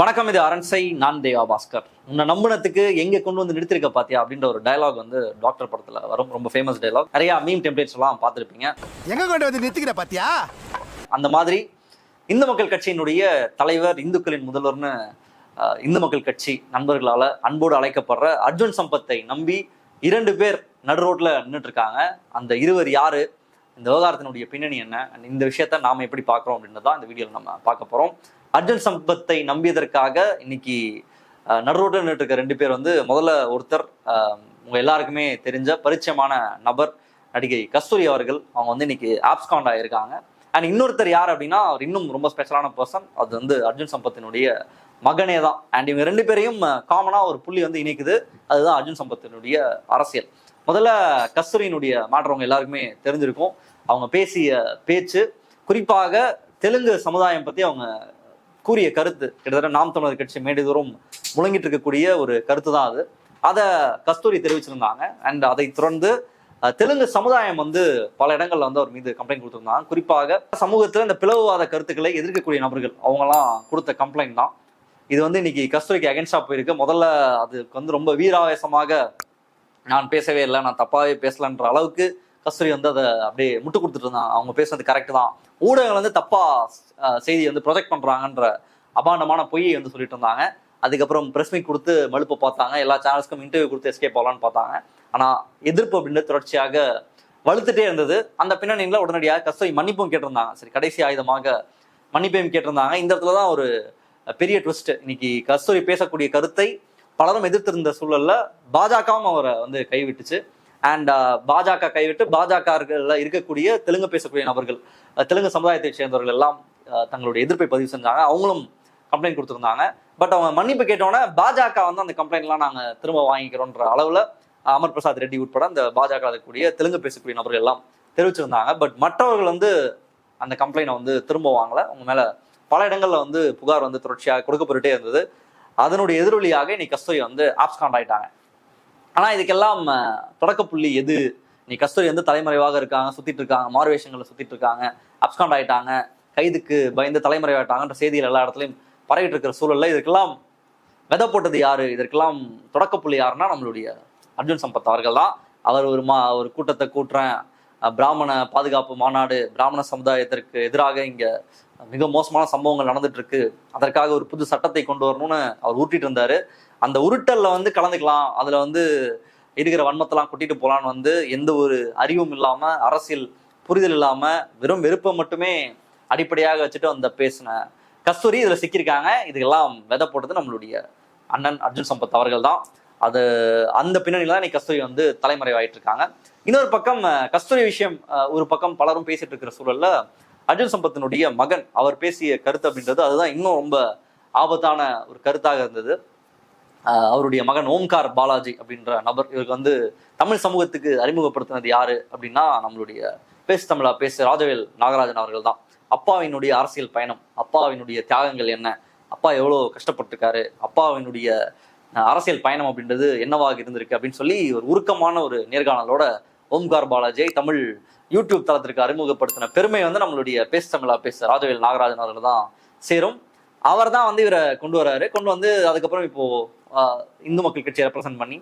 வணக்கம் இது அரண்சை நான் தேவா பாஸ்கர். உன்னை நம்பினத்துக்கு எங்க கொண்டு வந்து நிறுத்திருக்க பாத்தியா அப்படின்ற ஒரு டயலாக் வந்து டாக்டர் படத்துல வரும். ரொம்ப ஃபேமஸ் டயலாக் நிறைய மீம் டெம்ப்ளேட்ஸ் எல்லாம் பார்த்திருப்பீங்க. எங்க கொண்டு வந்து நிறுத்திக்கிற பாத்தியா? அந்த மாதிரி இந்து மக்கள் கட்சியினுடைய தலைவர் இந்துக்களின் முதல்வர்னு இந்து மக்கள் கட்சி நண்பர்களால அன்போடு அழைக்கப்படுற அர்ஜுன் சம்பத்தை நம்பி இரண்டு பேர் நடு ரோட்ல நின்றுட்டு இருக்காங்க அந்த இருவர் யாரு? இந்த விவகாரத்தினுடைய பின்னணி என்ன? இந்த விஷயத்த நாம எப்படி பார்க்குறோம் அப்படின்றது தான் இந்த வீடியோவில் நம்ம பார்க்க போறோம். அர்ஜுன் சம்பத்தை நம்பியதற்காக இன்னைக்கு நடுரோட்டில் நடு இருக்க ரெண்டு பேர் வந்து முதல்ல ஒருத்தர் உங்கள் உங்க எல்லாருக்குமே தெரிஞ்ச பரிச்சயமான நபர் நடிகை கஸ்தூரி அவர்கள். அவங்க வந்து இன்னைக்கு ஆப்ஸ்காண்ட் ஆகியிருக்காங்க அண்ட் இன்னொருத்தர் யார் அப்படின்னா அவர் இன்னும் ரொம்ப ஸ்பெஷலான பர்சன் அது வந்து அர்ஜுன் சம்பத்தினுடைய மகனே தான். அண்ட் இவங்க ரெண்டு பேரையும் காமனாக ஒரு புள்ளி வந்து இணைக்குது. அதுதான் அர்ஜுன் சம்பத்தினுடைய அரசியல். முதல்ல கஸ்தூரியினுடைய மாற்றவங்க எல்லாருக்குமே தெரிஞ்சிருக்கும். அவங்க பேசிய பேச்சு குறிப்பாக தெலுங்கு சமுதாயம் பற்றி அவங்க கூறிய கருத்து கிட்டத்தட்ட நாம் தமிழர் கட்சி மேடைதோறும் முழங்கிட்டு இருக்கக்கூடிய ஒரு கருத்து தான் அது. அதை கஸ்தூரி தெரிவிச்சிருந்தாங்க. அண்ட் அதை தொடர்ந்து தெலுங்கு சமுதாயம் வந்து பல இடங்கள்ல வந்து அவர் மீது கம்ப்ளைண்ட் கொடுத்துருந்தாங்க. குறிப்பாக சமூகத்துல இந்த பிளவுவாத கருத்துக்களை எதிர்க்கக்கூடிய நபர்கள் அவங்கலாம் கொடுத்த கம்ப்ளைண்ட் தான். இது வந்து இன்னைக்கு கஸ்தூரிக்கு அகேன்ஸ்டா போயிருக்கு. முதல்ல அதுக்கு வந்து ரொம்ப வீராவேசமாக நான் பேசவே இல்லை. நான் தப்பாவே பேசலன்ற அளவுக்கு கஸ்தூரி வந்து அதை அப்படியே முட்டு கொடுத்துட்டு இருந்தான். அவங்க பேசுனது கரெக்ட் தான். ஊடகங்கள் வந்து தப்பா செய்தி வந்து ப்ரொஜெக்ட் பண்றாங்கன்ற அபாண்டமான பொய்யை வந்து சொல்லிட்டு இருந்தாங்க. அதுக்கப்புறம் பிரஸ் மீட் கொடுத்து மழுப்பு பார்த்தாங்க. எல்லா சேனல்ஸ்க்கும் இன்டர்வியூ கொடுத்து எஸ்கேப் ஆகலான்னு பார்த்தாங்க. ஆனா எதிர்ப்பு அப்படின்னு தொடர்ச்சியாக வலுத்துட்டே இருந்தது. அந்த பின்னணியில உடனடியாக கஸ்தூரி மன்னிப்பும் கேட்டிருந்தாங்க. சரி கடைசி ஆயுதமாக மன்னிப்பையும் கேட்டிருந்தாங்க. இந்த இடத்துல தான் ஒரு பெரிய ட்விஸ்ட் இன்னைக்கு கஸ்தூரி பேசக்கூடிய கருத்தை பலரும் எதிர்த்திருந்த சூழல்ல பாஜகவும் அவரை வந்து கைவிட்டுச்சு. அண்ட் uh, பாஜக கைவிட்டு பாஜக இருக்கக்கூடிய தெலுங்கு பேசக்கூடிய நபர்கள் தெலுங்கு சமுதாயத்தை சேர்ந்தவர்கள் எல்லாம் தங்களுடைய எதிர்ப்பை பதிவு செஞ்சாங்க. அவங்களும் கம்ப்ளைண்ட் கொடுத்துருந்தாங்க. பட் அவங்க மன்னிப்பு கேட்டோன்னே பாஜக வந்து அந்த கம்ப்ளைண்ட்லாம் நாங்கள் திரும்ப வாங்கிக்கிறோன்ற அளவில் அமர் பிரசாத் ரெட்டி உட்பட அந்த பாஜக இருக்கக்கூடிய தெலுங்கு பேசக்கூடிய நபர்கள் எல்லாம் தெரிவிச்சிருந்தாங்க. பட் மற்றவர்கள் வந்து அந்த கம்ப்ளைண்ட்டை வந்து திரும்ப வாங்கலை. அவங்க மேலே பல இடங்களில் வந்து புகார் வந்து தொடர்ச்சியாக கொடுக்கப்பட்டுட்டே இருந்தது. அதனுடைய எதிரொலியாக இன்னைக்கு கஸ்தூரி வந்து ஆப்ஸ்காண்ட் ஆயிட்டாங்க. ஆனா இதுக்கெல்லாம் தொடக்கப்புள்ளி எது? நீ கஸ்தூரி வந்து தலைமறைவாக இருக்காங்க சுத்திட்டு இருக்காங்க மாறுவேஷங்கள்ல சுத்திட்டு இருக்காங்க அப்ஸ்காண்ட் ஆயிட்டாங்க கைதுக்கு பயந்து தலைமறைவாயிட்டாங்கன்ற செய்திகள் எல்லா இடத்துலயும் பரவிட்டு இருக்கிற சூழல்ல இதுக்கெல்லாம் விதை போட்டது யாரு? இதற்கெல்லாம் தொடக்கப்புள்ளி யாருன்னா நம்மளுடைய அர்ஜுன் சம்பத் அவர்கள் தான். அவர் ஒரு மா ஒரு கூட்டத்தை கூட்டுறேன். பிராமண பாதுகாப்பு மாநாடு பிராமண சமுதாயத்திற்கு எதிராக இங்க மிக மோசமான சம்பவங்கள் நடந்துட்டு இருக்கு. அதற்காக ஒரு புது சட்டத்தை கொண்டு வரணும்னு அவர் ஊட்டிட்டு இருந்தாரு. அந்த உருட்டல்ல வந்து கலந்துக்கலாம். அதுல வந்து இருக்கிற வன்மத்தெல்லாம் கொட்டிட்டு போலான்னு வந்து எந்த ஒரு அறிவும் இல்லாம அரசியல் புரிதல் இல்லாம வெறும் வெறுப்பை மட்டுமே அடிப்படையாக வச்சுட்டு அந்த பேசின கஸ்தூரி இதுல சிக்கியிருக்காங்க. இதுக்கெல்லாம் விதை போட்டது நம்மளுடைய அண்ணன் அர்ஜுன் சம்பத் அவர்கள் தான். அது அந்த பின்னணியில தான் இன்னைக்கு கஸ்தூரி வந்து தலைமறைவாயிட்டு இருக்காங்க இன்னொரு பக்கம் கஸ்தூரி விஷயம் ஒரு பக்கம் பலரும் பேசிட்டு இருக்கிற சூழல்ல அர்ஜுன் சம்பத்தினுடைய மகன் அவர் பேசிய கருத்து அப்படின்றது அதுதான் இன்னும் ரொம்ப ஆபத்தான ஒரு கருத்தாக இருந்தது. அவருடைய மகன் ஓம்கார் பாலாஜி அப்படின்ற நபர் இவருக்கு வந்து தமிழ் சமூகத்துக்கு அறிமுகப்படுத்தினது யாரு அப்படின்னா நம்மளுடைய பேசு தமிழா பேசு ராஜவேல் நாகராஜன் அவர்கள் தான். அப்பாவினுடைய அரசியல் பயணம் அப்பாவினுடைய தியாகங்கள் என்ன அப்பா எவ்வளோ கஷ்டப்பட்டிருக்காரு அப்பாவினுடைய அரசியல் பயணம் அப்படின்றது என்னவாக இருந்திருக்கு அப்படின்னு சொல்லி ஒரு உருக்கமான ஒரு நேர்காணலோட ஓம்கார் பாலாஜியை தமிழ் யூடியூப் தளத்திற்கு அறிமுகப்படுத்தின பெருமை வந்து நம்மளுடைய பேசு தமிழா பேசு ராஜவேல் நாகராஜன் அவர்கள் தான் சேரும். அவர் தான் வந்து இவரை கொண்டு வராரு. கொண்டு வந்து அதுக்கப்புறம் இப்போ இந்து மக்கள் கட்சியை ரெப்ரசென்ட் பண்ணி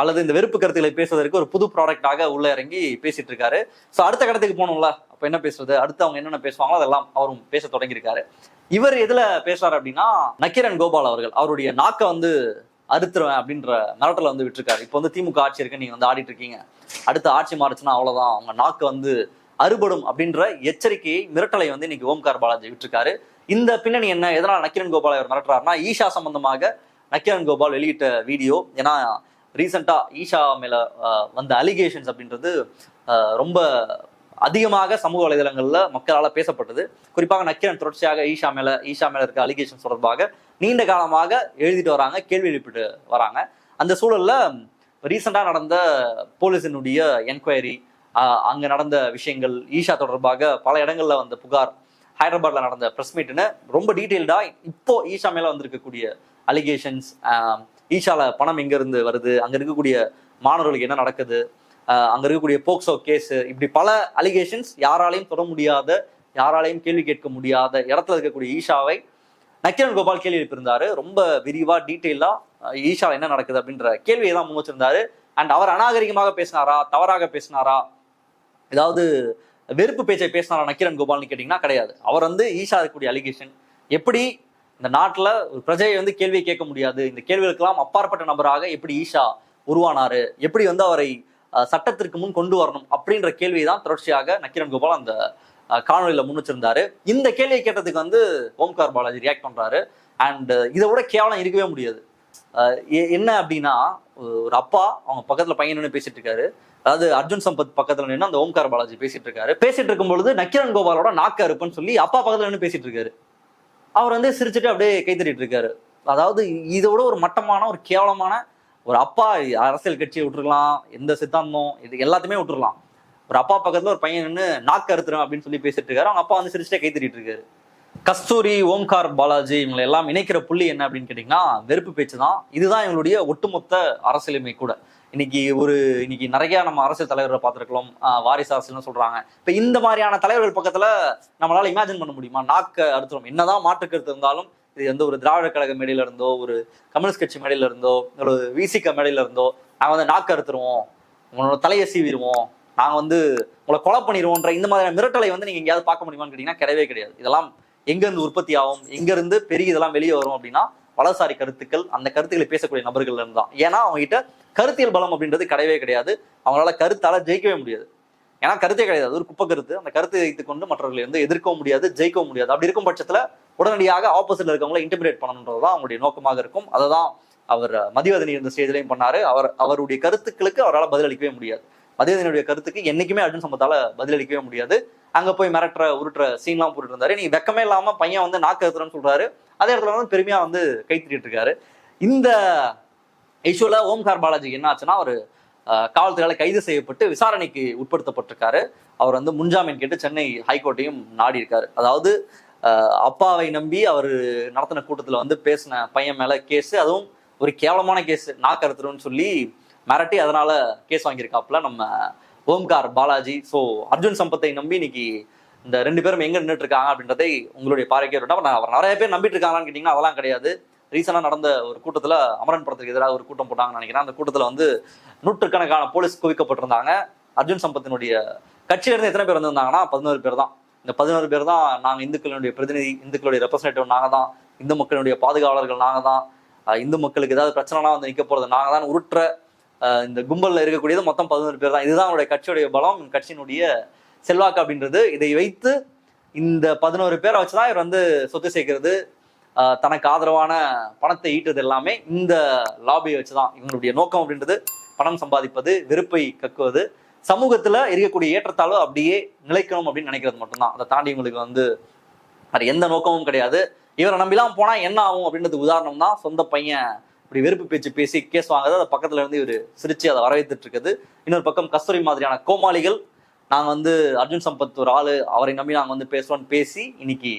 அல்லது இந்த வெறுப்பு கருத்துக்களை பேசுவதற்கு ஒரு புது ப்ராடக்டாக உள்ள இறங்கி பேசிட்டு இருக்காரு. ஸோ அடுத்த கடத்துக்கு போகணும்ல? அப்போ என்ன பேசுறது? அடுத்து அவங்க என்னென்ன பேசுவாங்களோ அதெல்லாம் அவரும் பேச தொடங்கியிருக்காரு. இவர் எதுல பேசுறாரு அப்படின்னா நக்கீரன் கோபால் அவர்கள் அவருடைய நாக்கை வந்து அறுத்துருவேன் அப்படின்ற மிரட்டல வந்து விட்டுருக்காரு. இப்போ வந்து திமுக ஆட்சி இருக்கு நீங்க வந்து ஆடிட்டு இருக்கீங்க. அடுத்து ஆட்சி மாறுச்சுன்னா அவ்வளவுதான். அவங்க நாக்கு வந்து அறுபடும் அப்படின்ற எச்சரிக்கையை மிரட்டலை வந்து இன்னைக்கு ஓம்கார் பாலாஜி விட்டுருக்காரு. இந்த பின்னணி என்ன? எதனால் நக்கிரன் கோபால் அவர் மிரட்டுறாருனா ஈஷா சம்பந்தமாக நக்கிரன் கோபால் வெளியிட்ட வீடியோ. ஏன்னா ரீசெண்டாக ஈஷா மேல வந்த அலிகேஷன்ஸ் அப்படின்றது ரொம்ப அதிகமாக சமூக வலைதளங்களில் மக்களால் பேசப்பட்டது. குறிப்பாக நக்கிரன் தொடர்ச்சியாக ஈஷா மேல ஈஷா மேல இருக்க அலிகேஷன்ஸ் தொடர்பாக நீண்ட காலமாக எழுதிட்டு வராங்க கேள்வி எழுப்பிட்டு வராங்க. அந்த சூழல்ல ரீசெண்டாக நடந்த போலீஸினுடைய என்கொயரி அங்க நடந்த விஷயங்கள் ஈஷா தொடர்பாக பல இடங்கள்ல வந்த புகார் ஹைதராபாத்ல நடந்த பிரஸ் மீட்டுன்னு ரொம்ப டீட்டெயில்டா இப்போ ஈஷா மேல வந்திருக்கக்கூடிய அலிகேஷன்ஸ் ஈஷால பணம் எங்க இருந்து வருது அங்க இருக்கக்கூடிய மாணவர்களுக்கு என்ன நடக்குது அங்கே அங்க இருக்கக்கூடிய போக்சோ கேஸ் இப்படி பல அலிகேஷன்ஸ் யாராலையும் தொட முடியாத யாராலையும் கேள்வி கேட்க முடியாத இடத்துல இருக்கக்கூடிய ஈஷாவை நக்கிரன் கோபால் கேள்வி எழுப்பியிருந்தாரு. ரொம்ப விரிவா டீட்டெயிலா ஈஷா என்ன நடக்குது அப்படின்ற கேள்வியை தான் முன் வச்சிருந்தாரு. அண்ட் அவர் அநாகரிகமாக பேசினாரா தவறாக பேசினாரா ஏதாவது வெறுப்பு பேச்சை பேசினாரா நக்கீரன் கோபால்னு கேட்டிங்கன்னா கிடையாது. அவர் வந்து ஈஷா இருக்கக்கூடிய அலிகேஷன் எப்படி இந்த நாட்டில் ஒரு பிரஜையை வந்து கேள்வியை கேட்க முடியாது? இந்த கேள்விகளுக்கெல்லாம் அப்பாற்பட்ட நபராக எப்படி ஈஷா உருவானாரு? எப்படி வந்து அவரை சட்டத்திற்கு முன் கொண்டு வரணும் அப்படின்ற கேள்வியை தான் தொடர்ச்சியாக நக்கீரன் கோபால் அந்த காணொலியில் காணொளியில முன் வச்சிருந்தாரு. இந்த கேள்வியை கேட்டதுக்கு வந்து ஓம்கார் பாலாஜி ரியாக்ட் பண்றாரு. அண்ட் இதை விட கேவலம் இருக்கவே முடியாது. என்ன அப்படின்னா ஒரு அப்பா அவங்க பக்கத்துல பையன் நின்று பேசிட்டு இருக்காரு. அதாவது அர்ஜுன் சம்பத் பக்கத்துல நின்று அந்த ஓம்கார் பாலாஜி பேசிட்டு இருக்காரு. பேசிட்டு இருக்கும் பொழுது நக்கிரன் கோபாலோட நாக்க இருப்புன்னு சொல்லி அப்பா பக்கத்துல நின்று பேசிட்டு இருக்காரு. அவர் வந்து சிரிச்சுட்டு அப்படியே கைத்தட்டிட்டு இருக்காரு. அதாவது இதோட ஒரு மட்டமான ஒரு கேவலமான ஒரு அப்பா அரசியல் கட்சியை விட்டுருக்கலாம் எந்த சித்தாந்தம் இது எல்லாத்தையுமே விட்டுருலாம் ஒரு அப்பா பக்கத்துல ஒரு பையன் நின்று நாக்கு அறுத்துறேன் அப்படின்னு சொல்லி பேசிட்டு இருக்காரு. அவங்க அப்பா வந்து சிரிச்சுட்டே கைத்தட்டிட்டு இருக்காரு. கஸ்தூரி ஓம்கார் பாலாஜி இவங்களை எல்லாம் இணைக்கிற புள்ளி என்ன அப்படின்னு கேட்டிங்கன்னா வெறுப்பு பேச்சு தான். இதுதான் இவங்களுடைய ஒட்டுமொத்த அரசியலுமே கூட. இன்னைக்கு ஒரு இன்னைக்கு நிறைய நம்ம அரசியல் தலைவர்களை பார்த்துருக்கலாம் வாரிசு அரசியல்னு சொல்றாங்க. இப்ப இந்த மாதிரியான தலைவர்கள் பக்கத்துல நம்மளால இமேஜின் பண்ண முடியுமா? நாக்க அறுத்துறோம் என்னதான் மாற்று கருத்து இருந்தாலும் இது வந்து ஒரு திராவிட கழக மேடையில இருந்தோ ஒரு கம்யூனிஸ்ட் கட்சி மேடையில இருந்தோ ஒரு விசிக மேடையில இருந்தோ நாங்கள் வந்து நாக்கு அறுத்துருவோம். உங்களோட தலையை சீவிடுவோம் நாங்கள் வந்து உங்களை கொலை பண்ணிடுவோன்ற இந்த மாதிரியான மிரட்டலை வந்து நீங்க எங்கேயாவது பார்க்க முடியுமான்னு கேட்டீங்கன்னா கிடையவே கிடையாது. இதெல்லாம் எங்கேருந்து உற்பத்தி ஆகும் எங்கேருந்து பெரிய இதெல்லாம் வெளியே வரும் அப்படின்னா வலசாரி கருத்துக்கள் அந்த கருத்துக்களை பேசக்கூடிய நபர்கள் இருந்து தான். ஏன்னா அவங்ககிட்ட கருத்தியல் பலம் அப்படின்றது கிடையவே கிடையாது. அவங்களால கருத்தால ஜெயிக்கவே முடியாது. ஏன்னா கருத்தே கிடையாது. ஒரு குப்பை கருத்து. அந்த கருத்தை வைத்துக் கொண்டு மற்றவர்களை வந்து எதிர்க்கவும் முடியாது ஜெயிக்கவும் முடியாது. அப்படி இருக்கும் பட்சத்தில் உடனடியாக ஆப்போசிட்ல இருக்கவங்களை இன்டிமிடேட் பண்ணணுன்றது தான் அவங்களுடைய நோக்கமாக இருக்கும். அதை தான் அவர் மதிவதனி இருந்த ஸ்டேஜ்லையும் பண்ணாரு. அவர் அவருடைய கருத்துக்களுக்கு அவரால் பதிலளிக்கவே முடியாது. மதிவதனுடைய கருத்துக்கு என்னைக்குமே அர்ஜுன் சம்பத்தால பதிலளிக்கவே முடியாது. அங்க போய் மிரட்டுற உருட்டுற சீன்லாம் போட்டுட்டு இருந்தாரு. நீ வெக்கமே இல்லாம பையன் வந்து நாக்கு அறுத்துறன்னு சொல்றாரு. அதே இடத்துல வந்து பெருமையா வந்து கைத்திட்டு இருக்காரு. இந்த இஷ்யூல ஓம்கார் பாலாஜி என்ன ஆச்சுன்னா அவர் காவல்துறையால கைது செய்யப்பட்டு விசாரணைக்கு உட்படுத்தப்பட்டிருக்காரு. அவர் வந்து முன்ஜாமீன் கேட்டு சென்னை ஹைகோர்ட்டையும் நாடி இருக்காரு அதாவது அப்பாவை நம்பி அவர் நடத்தின கூட்டத்துல வந்து பேசின பையன் மேல கேஸ் அதுவும் ஒரு கேவலமான கேஸ். நாக்கருத்துருன்னு சொல்லி மிரட்டி அதனால கேஸ் வாங்கியிருக்காப்புல நம்ம ஓம்கார் பாலாஜி. ஸோ அர்ஜுன் சம்பத்தை நம்பி இன்னைக்கு இந்த ரெண்டு பேரும் எங்க நின்றுட்டு இருக்காங்க அப்படின்றதை உங்களுடைய பார்வைக்கு நான் அவர் நிறைய பேர் நம்பிட்டு இருக்காங்களான்னு கேட்டீங்கன்னா அதெல்லாம் கிடையாது. ரீசெண்டாக நடந்த ஒரு கூட்டத்தில் அமரன் படத்துக்கு எதிராக ஒரு கூட்டம் போட்டாங்கன்னு நினைக்கிறேன். அந்த கூட்டத்தில் வந்து நூற்றுக்கணக்கான போலீஸ் குவிக்கப்பட்டிருந்தாங்க. அர்ஜுன் சம்பத்தினுடைய கட்சியில இருந்து எத்தனை பேர் வந்திருந்தாங்கன்னா பதினோரு பேர் தான். இந்த பதினோரு பேர் தான் நாங்கள் இந்துக்களுடைய பிரதிநிதி இந்துக்களுடைய ரெப்ரசன்டேட்டிவ் நாங்கள் தான். இந்து மக்களுடைய பாதுகாவலர்கள் நாங்கள் தான். இந்து மக்களுக்கு ஏதாவது பிரச்சனைலாம் வந்து நிற்க போகிறது நாங்கள் தான். உருட்டுற இந்த கும்பலில் இருக்கக்கூடியது மொத்தம் பதினோரு பேர் தான். இதுதான் அவருடைய கட்சியுடைய பலம் கட்சியினுடைய செல்வாக்கு அப்படின்றது. இதை வைத்து இந்த பதினோரு பேரை வச்சு தான் இவர் வந்து சொத்து சேர்க்கிறது தனக்கு ஆதரவான பணத்தை ஈட்டுறது எல்லாமே இந்த லாபியை வச்சு தான் இவங்களுடைய நோக்கம் அப்படின்றது பணம் சம்பாதிப்பது வெறுப்பை கக்குவது. சமூகத்துல இருக்கக்கூடிய ஏற்றத்தாழ்வு அப்படியே நிலைக்கணும் அப்படின்னு நினைக்கிறது மட்டும்தான். அதை தாண்டி இவங்களுக்கு வந்து வேற எந்த நோக்கமும் கிடையாது. இவரை நம்பிலாம் போனா என்ன ஆகும் அப்படின்றது உதாரணம் தான் சொந்த பையன் இப்படி வெறுப்பு பேச்சு பேசி கேஸ் வாங்குறது அதை பக்கத்துல இருந்து இவர் சிரிச்சு அதை வரவேற்றுட்டு இருக்குது இன்னொரு பக்கம் கஸ்தூரி மாதிரியான கோமாளிகள் நாங்க வந்து அர்ஜுன் சம்பத் ஒரு ஆளு அவரை நம்பி நாங்க வந்து பேசுவோம்னு பேசி இன்னைக்கு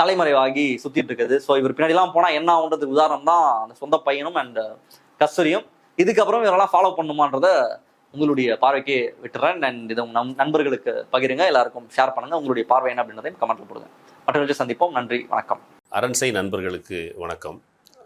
தலைமறைவாகி சுத்திட்டு இருக்குது ஸோ இவர் பின்னாடிலாம் போனா என்ன ஆகுன்றதுக்கு உதாரணம் தான் அந்த சொந்த பையனும் அண்ட் கஸ்தூரியும். இதுக்கப்புறம் இவரெல்லாம் ஃபாலோ பண்ணுமான்றத உங்களுடைய பார்வைக்கே விட்டுறேன். அண்ட் இதை நம் நண்பர்களுக்கு பகிருங்க. எல்லாருக்கும் ஷேர் பண்ணுங்க. உங்களுடைய பார்வை என்ன அப்படின்றதையும் கமெண்ட்ல போடுங்க. மற்றவர்கள் சந்திப்போம். நன்றி. வணக்கம். அரண்சை நண்பர்களுக்கு வணக்கம்.